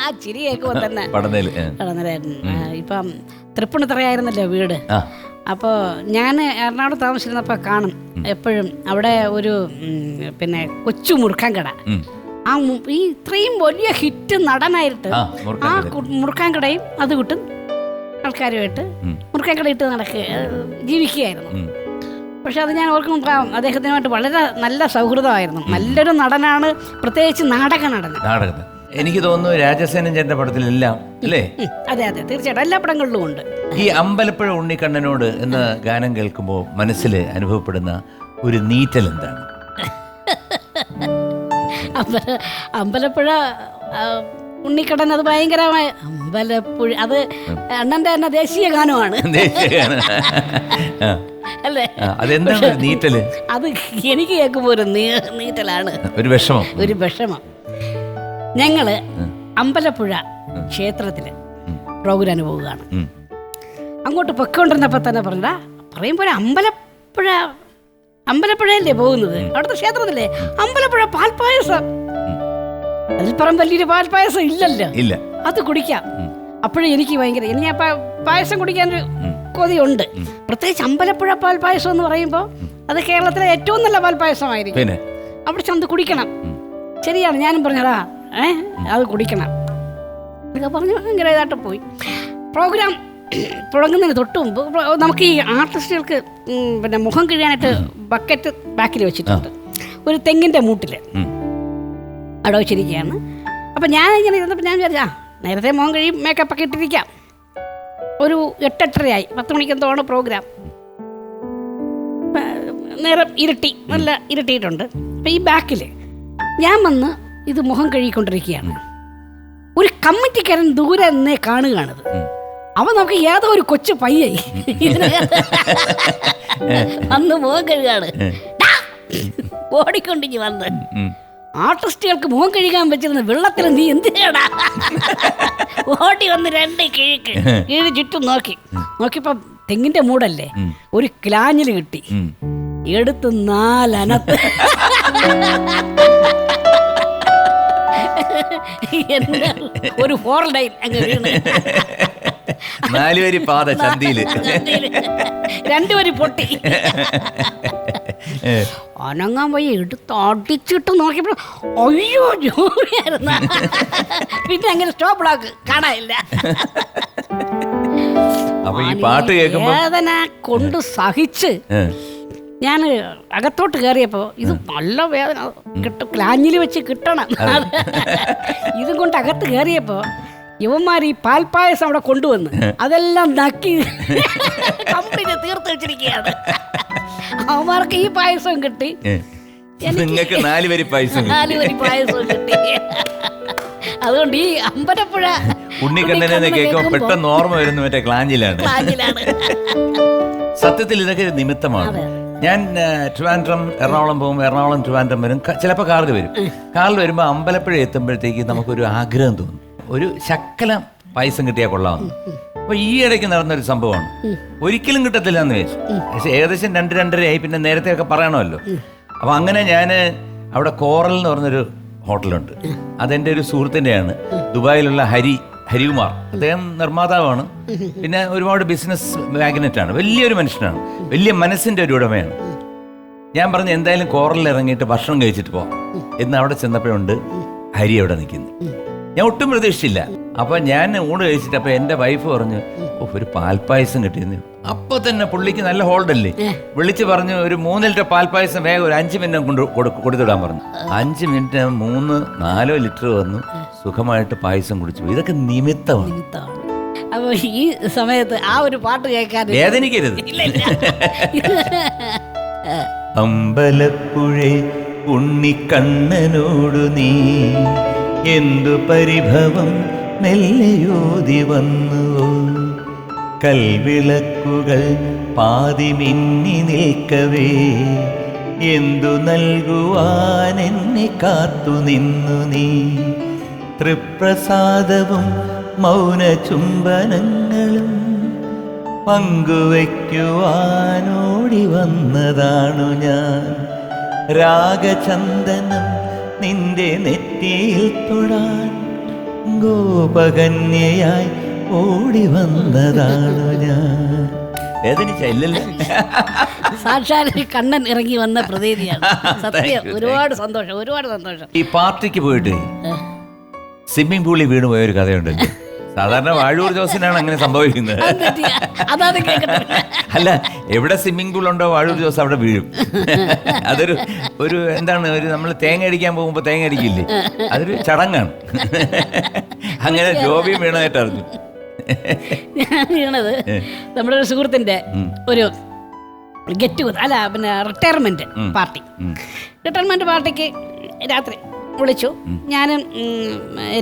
ആ ചിരി കേൾക്കുമ്പോൾ തന്നെ പടന്നേൽ ഏ. കടന്നരായിരുന്നു ഇപ്പം തൃപ്പൂണിത്തറയായിരുന്നല്ലോ വീട്. അപ്പോൾ ഞാൻ എറണാകുളത്ത് താമസിച്ചിരുന്നപ്പോൾ കാണും. എപ്പോഴും അവിടെ ഒരു പിന്നെ കൊച്ചു മുറുക്കാൻ കട ആ ഈ ഇത്രയും വലിയ ഹിറ്റ് നടനായിട്ട് ആ മുറുക്കാൻ കടയും അത് കിട്ടും ആൾക്കാരുമായിട്ട്. മുറുക്കാൻ കട ഇട്ട് നടക്കുക ജീവിക്കുകയായിരുന്നു. പക്ഷെ അത് ഞാൻ ഓർക്കുമ്പോൾ അദ്ദേഹത്തിനുമായിട്ട് വളരെ നല്ല സൗഹൃദമായിരുന്നു. നല്ലൊരു നടനാണ് പ്രത്യേകിച്ച് നാടക നടൻ എനിക്ക് തോന്നുന്നു രാജസേനൻ ചേട്ടന്റെ പടത്തിലെല്ലാം അല്ലേ? അതെ അതെ തീർച്ചയായിട്ടും. എല്ലാ പടങ്ങളിലും ഉണ്ട്. ഈ അമ്പലപ്പുഴ ഉണ്ണിക്കണ്ണനോട് എന്ന ഗാനം കേൾക്കുമ്പോൾ മനസ്സിൽ അനുഭവപ്പെടുന്ന ഒരു നീറ്റൽ എന്താണ്? അമ്പല അമ്പലപ്പുഴ ഉണ്ണിക്കടൻ അത് ഭയങ്കരമായ അമ്പലപ്പുഴ അത് അണ്ണന്റെ തന്നെ ദേശീയ ഗാനമാണ്. അല്ലേ? അതെന്താണ് നീറ്റൽ? അത് എനിക്ക് കേൾക്കുമ്പോൾ ഒരു നീറ്റലാണ്. ഒരു വിഷമം. ഒരു വിഷമം. ഞങ്ങൾ അമ്പലപ്പുഴ ക്ഷേത്രത്തിൽ പ്രോഗ്രാമിന് പോവുകയാണ് അങ്ങോട്ട് പൊക്കൊണ്ടിരുന്നപ്പോ തന്നെ പറഞ്ഞാ പറയുമ്പോൾ അമ്പലപ്പുഴ അമ്പലപ്പുഴയല്ലേ പോകുന്നത്? അവിടുത്തെ ക്ഷേത്രത്തിലെ അമ്പലപ്പുഴ പാൽപ്പായസം. അതിൽ പറയും വലിയൊരു പാൽപ്പായസം ഇല്ലല്ലോ. ഇല്ല. അത് കുടിക്കാം. അപ്പോഴും എനിക്ക് ഭയങ്കര ഇനി ആ പാ- പായസം കുടിക്കാനൊരു കൊതിയുണ്ട്. പ്രത്യേകിച്ച് അമ്പലപ്പുഴ പാൽപ്പായസം എന്ന് പറയുമ്പോൾ അത് കേരളത്തിലെ ഏറ്റവും നല്ല പാൽപ്പായസമായിരിക്കും. അവിടെ ചെന്ന് കുടിക്കണം. ശരിയാണ് ഞാനും പറഞ്ഞടാ ഏ അത് കുടിക്കണം. എന്നൊക്കെ പറഞ്ഞു ഭയങ്കര ഇതായിട്ട് പോയി. പ്രോഗ്രാം തുടങ്ങുന്നതിന് തൊട്ട് മുമ്പ് നമുക്ക് ഈ ആർട്ടിസ്റ്റുകൾക്ക് പിന്നെ മുഖം കഴിയാനായിട്ട് ബക്കറ്റ് ബാക്കിൽ വെച്ചിട്ടുണ്ട്. ഒരു തെങ്ങിന്റെ മൂട്ടിൽ. അവിടെ വെച്ചിരിക്കുകയാണ്. അപ്പം ഞാൻ ഇങ്ങനെ ഇരുന്നപ്പോൾ ഞാൻ വിചാരിച്ചു ആ നേരത്തെ മുഖം കഴിയും മേക്കപ്പ് ഒക്കെ ഇട്ടിരിക്കാം. ഒരു എട്ടെട്ടരയായി പത്ത് മണിക്ക് എന്തോണ് പ്രോഗ്രാം. നേരം ഇരട്ടി നല്ല ഇരട്ടിയിട്ടുണ്ട്. അപ്പം ഈ ബാക്കിൽ ഞാൻ വന്ന് ഇത് മുഖം കഴുകിക്കൊണ്ടിരിക്കുകയാണ്. ഒരു കമ്മിറ്റിക്കാരൻ ദൂരെ നിന്നേ കാണുകയാണിത്. അവൻ നമുക്ക് ഏതോ ഒരു കൊച്ചു പയ്യായി. അന്ന് മുഖം കഴുകാണ്! ഓടിക്കൊണ്ടിഞ്ഞ് വന്ന്. ആർട്ടിസ്റ്റുകൾക്ക് മുഖം കഴുകാൻ വെച്ചിരുന്ന വെള്ളത്തിൽ നീ എന്തിനാടാ ഓടി വന്ന് രണ്ട് കിഴക്ക്. കീഴ് ചുറ്റും നോക്കി. നോക്കിയപ്പോ തെങ്ങിന്റെ മൂടല്ലേ? ഒരു ക്ലാഞ്ഞിൽ കിട്ടി. എടുത്ത് നാലനത്ത്. ഒരു ഫോർ ലൈൻ അങ്ങ് വീണ്. നാലുവരി പാത ചന്തിയിൽ. രണ്ടുപേര് പൊട്ടി. അനങ്ങാൻ പോയി എടുത്ത് അടിച്ചിട്ട് നോക്കിയപ്പോൾ അയ്യോ ജോലിയായിരുന്ന. പിന്നെ അങ്ങനെ സ്റ്റോപ്പ് ബ്ലോക്ക് കാണാനില്ല. അപ്പൊ ഈ പാട്ട് കേൾക്കുമ്പോ വേദന കൊണ്ട് സഹിച്ച് ഞാൻ അകത്തോട്ട് കയറിയപ്പോൾ ഇത് നല്ല വേദന. കിട്ടും ക്ലാഞ്ഞിൽ വെച്ച് കിട്ടണം. ഇതും കൊണ്ട് അകത്ത് കയറിയപ്പോൾ ഇവന്മാർ ഈ പാൽപ്പായസം അവിടെ കൊണ്ടുവന്ന് അതെല്ലാം നക്കി കംപ്ലീറ്റ് തീർത്ത് വെച്ചിരിക്കുകയാണ്. അവന്മാർക്ക് ഈ പായസം കിട്ടി. നിങ്ങൾക്ക് നാല് വരി പായസം നാല് വരി പായസം കിട്ടി. അതുകൊണ്ട് ഈ അമ്പലപ്പുഴ ഉണ്ണിക്കണ്ണനെ കേൾക്കുമ്പോൾ കേൾക്കുമ്പോ പെട്ടെന്ന് ഓർമ്മ വരുന്നു മറ്റേ ക്ലാഞ്ചിലാണ് സത്യത്തിൽ ഇതൊക്കെ നിമിത്തമാണ്. ഞാൻ ട്രിവാൻഡ്രം എറണാകുളം പോകും എറണാകുളം ട്രിവാൻഡ്രം വരും. ചിലപ്പോൾ കാറിൽ വരും. കാറിൽ വരുമ്പോൾ അമ്പലപ്പുഴ എത്തുമ്പോഴത്തേക്ക് നമുക്കൊരു ആഗ്രഹം തോന്നും. ഒരു ശക്കലം പായസം കിട്ടിയാൽ കൊള്ളാമെന്ന്. അപ്പൊ ഈ ഇടയ്ക്ക് നടന്നൊരു സംഭവമാണ്. ഒരിക്കലും കിട്ടത്തില്ല എന്ന് വെച്ചു പക്ഷെ ഏകദേശം രണ്ട് രണ്ടരയായി. പിന്നെ നേരത്തെ ഒക്കെ പറയണമല്ലോ അപ്പൊ അങ്ങനെ ഞാൻ അവിടെ കോറൽ എന്ന് പറഞ്ഞൊരു ഹോട്ടലുണ്ട്. അതെന്റെ ഒരു സുഹൃത്തിന്റെയാണ് ദുബായിലുള്ള ഹരി. ഹരികുമാർ. അദ്ദേഹം നിർമ്മാതാവാണ്. പിന്നെ ഒരുപാട് ബിസിനസ് മാഗ്നറ്റാണ് വലിയൊരു മനുഷ്യനാണ്. വലിയ മനസ്സിന്റെ ഒരു ഉടമയാണ്. ഞാൻ പറഞ്ഞു എന്തായാലും കോറലിൽ ഇറങ്ങിയിട്ട് ഭക്ഷണം കഴിച്ചിട്ട് പോവാം എന്ന് അവിടെ ചെന്നപ്പോഴുണ്ട് ഹരി അവിടെ നിൽക്കുന്നു. ഞാൻ ഒട്ടും പ്രതീക്ഷിച്ചില്ല. അപ്പം ഞാൻ ഊണ് കഴിച്ചിട്ട് അപ്പം എന്റെ വൈഫ് പറഞ്ഞു ഒരു പാൽപ്പായസം കിട്ടിയെന്ന്. അപ്പൊ തന്നെ പുള്ളിക്ക് നല്ല ഹോൾഡല്ലേ വിളിച്ച് പറഞ്ഞു ഒരു മൂന്ന് ലിറ്റർ പാൽപ്പായസം വേഗം ഒരു അഞ്ച് മിനിറ്റ് കൊണ്ട് കൊടു- കൊടുത്തിടാൻ പറഞ്ഞു. അഞ്ച് മിനിറ്റ് മൂന്ന് നാലോ ലിറ്റർ വന്നു. സുഖമായിട്ട് പായസം കുടിച്ചു ഇതൊക്കെ നിമിത്തമാണ്. അപ്പൊ അപ്പോൾ ഈ സമയത്ത് ആ ഒരു പാട്ട് കേൾക്കാൻ വേദനിക്കരുത്. അമ്പലപ്പുഴേ ഉണ്ണിക്കണ്ണനോടു നീ എന്തു പരിഭവം മെല്ലയോതി വന്നുവോ? കൽവിളക്കുകൾ പാതി മിന്നി നിൽക്കവേ. എന്തു നൽകുവാൻ എന്നെ കാത്തു നിന്നു നീ? തൃപ്രസാദവും മൗന ചുംബനങ്ങളും പങ്കുവയ്ക്കുവാനോടി വന്നതാണു ഞാൻ. രാഗചന്ദനം നിന്റെ നെറ്റിയിൽ തൊടാൻ ഗോപകന്യയായി ഓടി വന്നതാണ് ഞാൻ? വേദനിച്ച ഇല്ലല്ലേ. സാക്ഷാൽ കണ്ണൻ ഇറങ്ങി വന്ന പ്രതീതിയാണ്. സത്യം ഒരുപാട് സന്തോഷം ഒരുപാട് സന്തോഷം. ഈ പാർട്ടിക്ക് പോയിട്ട്. സ്വിമ്മിംഗ് പൂളിൽ വീണ് പോയ ഒരു കഥയുണ്ടല്ലോ സാധാരണ വാഴൂർ ജോസിനാണ് അങ്ങനെ സംഭവിക്കുന്നത്. അല്ല എവിടെ സ്വിമ്മിംഗ് പൂൾ ഉണ്ടോ വാഴൂർ ജോസ് അവിടെ വീഴും. അതൊരു ഒരു എന്താണ് ഒരു നമ്മൾ തേങ്ങ അടിക്കാൻ പോകുമ്പോൾ തേങ്ങ അടിക്കില്ലേ? അതൊരു ചടങ്ങാണ്. അങ്ങനെ ജോബി വീണതായിട്ട് അറിഞ്ഞു. ഞാൻ വീണത് നമ്മുടെ ഒരു സുഹൃത്തിന്റെ ഒരു ഗെറ്റ് അല്ല പിന്നെ റിട്ടയർമെന്റ് പാർട്ടി. റിട്ടയർമെന്റ് പാർട്ടിക്ക് രാത്രി വിളിച്ചു. ഞാനും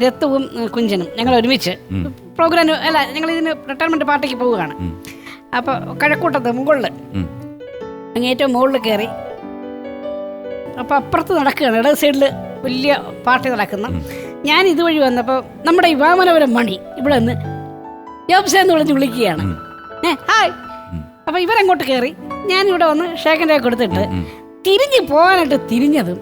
രത്തുവും കുഞ്ചനും ഞങ്ങൾ ഒരുമിച്ച് പ്രോഗ്രാം അല്ല ഞങ്ങൾ ഇതിന് റിട്ടയർമെന്റ് പാർട്ടിക്ക് പോവുകയാണ്. അപ്പോൾ കഴക്കൂട്ടത്ത് മുകളിൽ ഉം. അങ്ങേറ്റവും മുകളിൽ കയറി അപ്പോൾ അപ്പുറത്ത് നടക്കുകയാണ് ഇടത് സൈഡിൽ വലിയ പാർട്ടി നടക്കുന്ന. ഞാൻ ഇതുവഴി വന്നപ്പോൾ നമ്മുടെ യുവാമനവരം മണി ഇവിടെ നിന്ന് യോബ്സ എന്ന് വിളിച്ച് വിളിക്കുകയാണ് ഹായ് അപ്പോൾ ഇവരങ്ങോട്ട് കയറി ഞാൻ ഇവിടെ വന്ന് ഷേഖന്റെ കൊടുത്തിട്ട് തിരിഞ്ഞു പോകാനായിട്ട് തിരിഞ്ഞത്.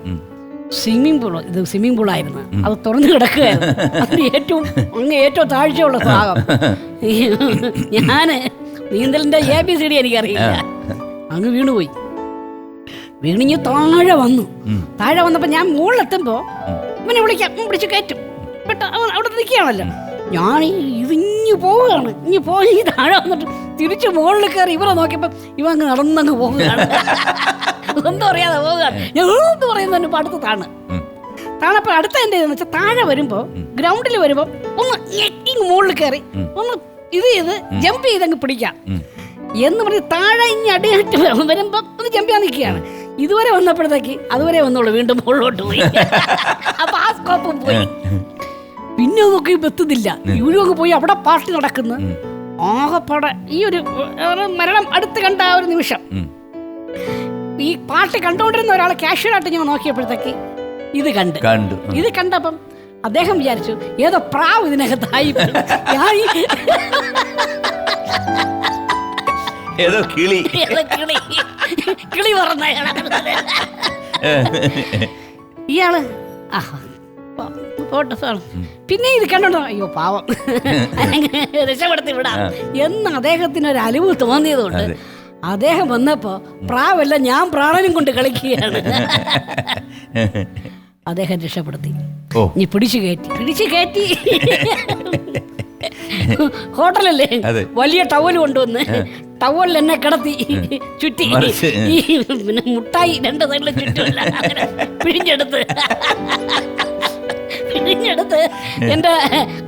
സ്വിമ്മിംഗ് പൂൾ ഇത് സ്വിമ്മിംഗ് പൂളായിരുന്നു അത് തുറന്നു കിടക്കുകയായിരുന്നു ഏറ്റവും അങ്ങ് ഏറ്റവും താഴ്ചയുള്ള ഭാഗം ഞാൻ നീന്തലിന്റെ എ ബി സി ഡി എനിക്കറിയില്ല അങ്ങ് വീണുപോയി വീണിഞ്ഞ് താഴെ വന്നു താഴെ വന്നപ്പോ ഞാൻ മുകളിലെത്തുമ്പോ ഇവനെ വിളിക്കാം പിടിച്ചു കയറ്റും അവിടെ നിൽക്കുകയാണല്ലോ ഞാൻ ഈ ഇതിഞ്ഞു പോവുകയാണ്. ഇങ്ങ് പോയി താഴെ വന്നിട്ട് തിരിച്ചു മുകളിൽ കയറി ഇവരെ നോക്കിയപ്പോ ഇവ അങ്ങ് നടന്നങ്ങ് പോവുകയാണ്. ഒന്നും അറിയാതെ പോവുകയാണ്. ഞാൻ എന്ന് പറയുന്നതിന് അടുത്ത് താണ്. താണപ്പോൾ അടുത്ത എന്റെ എന്ന് വെച്ചാൽ താഴെ വരുമ്പോൾ ഗ്രൗണ്ടിൽ വരുമ്പോൾ ഒന്ന് ഇങ്ങ് മുകളിൽ കയറി ഒന്ന് ഇത് ചെയ്ത് ജമ്പ് ചെയ്തങ്ങ് പിടിക്കാം. എന്ന് പറഞ്ഞ് താഴെ ഇനി അടിയായിട്ട് വരുമ്പോൾ ഒന്ന് ജമ്പ് ചെയ്യാൻ നിൽക്കുകയാണ്. ഇതുവരെ വന്നപ്പോഴത്തേക്ക് അതുവരെ വന്നോളൂ വീണ്ടും മുകളിലോട്ട് പോയി. അപ്പൊ ആ സ്കോപ്പും പോയി. പിന്നെ നോക്കി എത്തുന്നില്ല അങ്ങ് പോയി അവിടെ പാർട്ടി നടക്കുന്നു. ആകെപ്പാടെ ഈ ഒരു മരണം അടുത്ത് കണ്ട ആ ഒരു നിമിഷം. ഈ പാർട്ടി കണ്ടുകൊണ്ടിരുന്ന ഒരാളെ കാഷ്വലായിട്ട് ഞാൻ നോക്കിയപ്പോഴത്തേക്ക് ഇത് കണ്ട്. കണ്ടു. ഇത് കണ്ടപ്പം അദ്ദേഹം വിചാരിച്ചു ഏതോ പ്രാവ് ഇതിനകത്തായി ഏതോ കിളി. കിളി. പറഞ്ഞ ഇയാൾ ആ, പോട്ടെ സാർ. പിന്നെ ഇത് കണ്ടോ അയ്യോ പാവം. രക്ഷപ്പെടുത്തി വിടാം എന്ന് അദ്ദേഹത്തിന് ഒരു അലിവ് തോന്നിയതുകൊണ്ട്. അദ്ദേഹം വന്നപ്പോ പ്രാവല്ല ഞാൻ പ്രാണനും കൊണ്ട് കളിക്കുകയാണ്. അദ്ദേഹം രക്ഷപ്പെടുത്തി. നീ പിടിച്ചു കയറ്റി. പിടിച്ചു കയറ്റി. ഹോട്ടലല്ലേ? വലിയ ടവൽ കൊണ്ടുവന്ന് ടവലിൽ എന്നെ കിടത്തി ചുറ്റി. പിന്നെ മുട്ടായി രണ്ട് സൈഡിൽ ചുറ്റുമല്ല പിഴിഞ്ഞെടുത്ത്. പിഴിഞ്ഞെടുത്ത് എന്റെ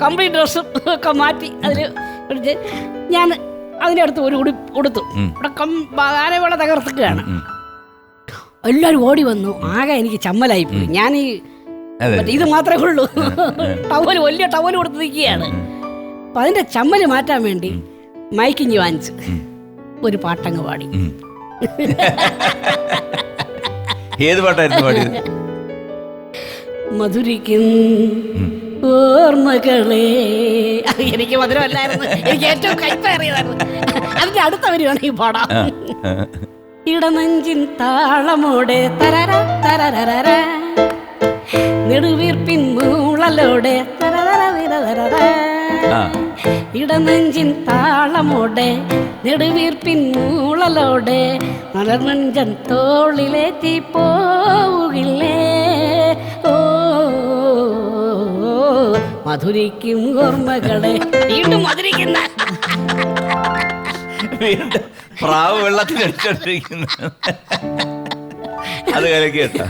കംപ്ലീറ്റ് ഡ്രസ്സും ഒക്കെ മാറ്റി അതിൽ പിടിച്ച് ഞാൻ അതിന്റെ അടുത്ത് ഒരു ഉടു കൊടുത്തു ഇവിടെ കം ആനവേള തകർത്തുകയാണ് ഉം. എല്ലാവരും ഓടി വന്നു. ആകെ എനിക്ക് ചമ്മലായി പോയി ഞാൻ ഈ ഇത് മാത്രമേ ഉള്ളൂ. ടവൽ വലിയ ടവൽ കൊടുത്ത് നിൽക്കുകയാണ്. അപ്പൊ അതിന്റെ ചമ്മൽ മാറ്റാൻ വേണ്ടി മൈക്കിഞ്ഞ് വാങ്ങിച്ചു ഒരു പാട്ടങ്ങ് പാടി. ഏത് പാട്ടായിരുന്നു പാടിയത്? മധുരിക്കും ഓർമ്മകളെ. എനിക്ക് മധുരമല്ലായിരുന്നു. എനിക്ക് ഏറ്റവും കൈപ്പേറിയതായിരുന്നു. അതിന്റെ അടുത്ത വരികയാണ് ഈ പാടാം. ഇടനഞ്ചിൻ. താളമോടെ തരര തരര നെടുവീർപ്പിൻ മൂളലോടെ. ഇടനെഞ്ചിൻ താളമോടെ നെടുവീർപ്പിൻ മൂളലോടെ. മലർമഞ്ചൻ തോളിലേറ്റി പോവുകില്ലേ? മധുരിക്കും ഓർമ്മകളെ. വീണ്ടും മധുരിക്കുന്ന വീണ്ടും പ്രാവ് വെള്ളത്തിൽ അടിച്ചോണ്ടിരിക്കുന്നു. അത് കലക്കി കേട്ടോ.